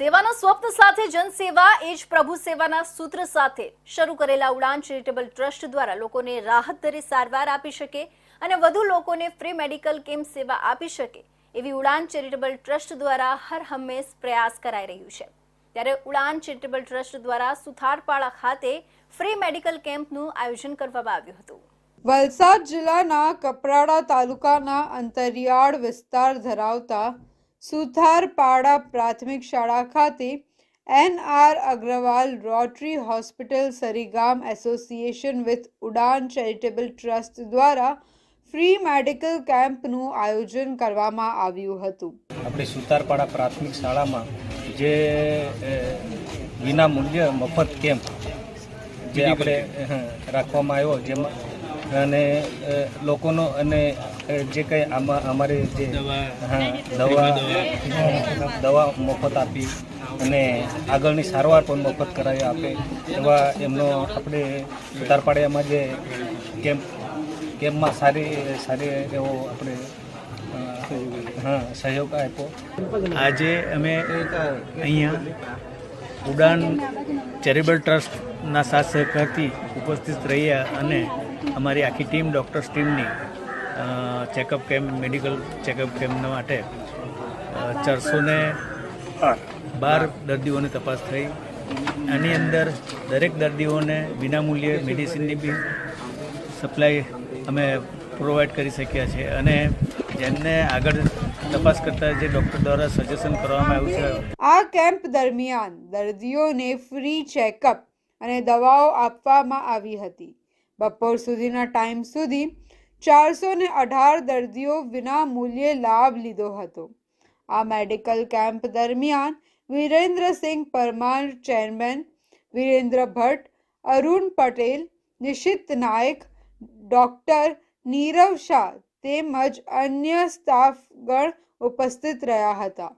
સેવાના સ્વપ્ન સાથે જનસેવા, એ જ પ્રભુ સેવાના સૂત્ર સાથે શરૂ કરેલા ઉડાન ચેરિટેબલ ટ્રસ્ટ દ્વારા લોકોને રાહત દરે સારવાર આપી શકે અને વધુ લોકોને ફ્રી મેડિકલ કેમ્પ સેવા આપી શકે એવી ઉડાન ચેરિટેબલ ટ્રસ્ટ દ્વારા હર હંમેશ પ્રયાસ કરાઈ રહ્યું છે. ત્યારે ઉડાન ચેરિટેબલ ટ્રસ્ટ દ્વારા સુથારપાળા ખાતે ફ્રી મેડિકલ કેમ્પનું આયોજન કરવામાં આવ્યું હતું. વલસાડ જિલ્લાના કપરાડા તાલુકાના અંતરિયાળ વિસ્તાર ધરાવતા સુથારપાડા પ્રાથમિક શાળા ખાતે N R Agrawal Rotary hospital Sarigam association with Udaan charitable trust દ્વારા ફ્રી મેડિકલ કેમ્પનું આયોજન કરવામાં આવ્યું હતું. આપણે સુતારપાડા પ્રાથમિક શાળામાં જે વિના મૂલ્ય મફત કેમ્પ જે આપણે રાખવામાં આવ્યો જેમાં અને લોકોનો અને જે કંઈ આમાં અમારી જે દવા દવા મફત આપી અને આગળની સારવાર પણ મફત કરાવી આપે, એવા એમનો આપણે ઉતારપાડિયામાં જે કેમ્પ, કેમ્પમાં સારી સારી એવો આપણે હા, સહયોગ આપ્યો. આજે અમે અહીંયા ઉડાન ચેરિટેબલ ટ્રસ્ટના સાથ સહકારથી ઉપસ્થિત રહ્યા અને અમારી આખી ટીમ ડૉક્ટર્સ ટીમની checkup camp medical checkup camp માટે ચારસો ને બાર દર્દીઓની તપાસ થઈ. આની અંદર દરેક દર્દીઓને વિનામૂલ્યે મેડિસિનની બી સપ્લાય અમે પ્રોવાઈડ કરી શક્યા છે. અને જેમને આગળ તપાસ કરતા જે ડૉક્ટર દ્વારા સજેશન કરવામાં આવ્યું છે. આ કેમ્પ દરમિયાન દર્દીઓને ફ્રી ચેકઅપ અને દવાઓ આપવામાં આવી હતી. બપોર સુધીના ટાઈમ સુધી ચારસો ને અઢાર દર્દીઓ વિના મૂલ્યે લાભ લીધો હતો. આ મેડિકલ કેમ્પ દરમિયાન વિરેન્દ્રસિંહ પરમાર ચેરમેન વિરેન્દ્ર ભટ્ટ, અરુણ પટેલ, નિશિત નાયક, ડૉક્ટર નીરવ શાહ તેમજ અન્ય સ્ટાફગણ ઉપસ્થિત રહ્યા હતા.